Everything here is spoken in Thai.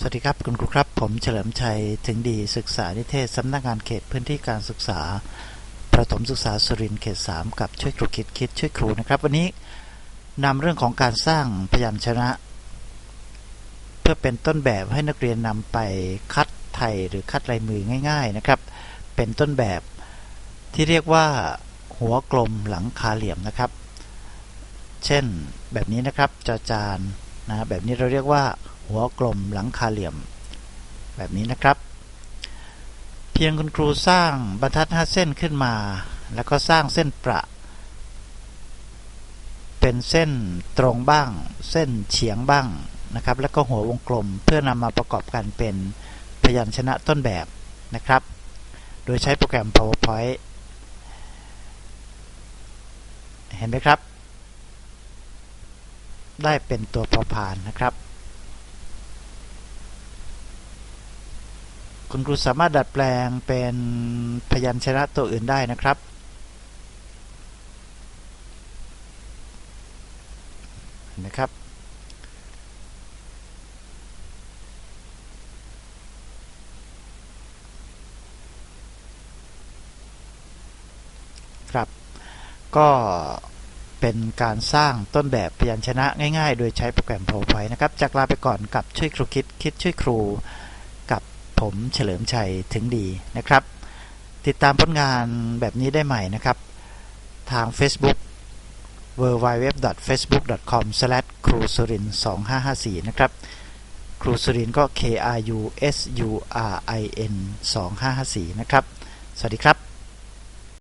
สวัสดีครับคุณครูครับ ผมเฉลิมชัยถึงดีศึกษานิเทศสำนักงานเขตพื้นที่การศึกษา ประถมศึกษาสุรินทร์เขต 3 กับช่วยครูคิดคิดช่วยครูนะครับ วันนี้นำเรื่องของการสร้างพยัญชนะ เพื่อเป็นต้นแบบให้นักเรียนนำไปคัดไทยหรือคัดลายมือง่าย ๆนะครับ เป็นต้นแบบที่เรียกว่าหัวกลมหลังคาเหลี่ยมนะครับ เช่นแบบนี้นะครับจอจาน นะแบบนี้เราเรียกว่าหัวกลมหลังคาเหลี่ยม แบบนี้นะครับ เพียงคุณครูสร้างบรรทัด 5 เส้นขึ้นมา แล้วก็สร้างเส้นประ เป็นเส้นตรงบ้าง เส้นเฉียงบ้างนะครับ แล้วก็หัววงกลมเพื่อนำมาประกอบกันเป็นพยัญชนะต้นแบบนะครับ โดยใช้โปรแกรม PowerPoint เห็นไหมครับ ได้เป็นตัวพอพานนะครับ คุณครูสามารถดัดแปลงเป็นพยัญชนะตัวอื่นได้นะครับนไหมครับครับ ก็ เป็นการสร้างต้นแบบพยัญชนะง่าย ๆ โดยใช้โปรแกรม PowerPoint นะครับ จากลาไปก่อนกับช่วยครูคิดคิดช่วยครู กับผมเฉลิมชัยถึงดีนะครับ ติดตามผลงานแบบนี้ได้ใหม่นะครับ ทาง Facebook w w w f a c e b o o k c o m ครูสุริน2554 นะครับ ครูสุรินก็ K R U S U R I N 2554 นะครับ สวัสดีครับ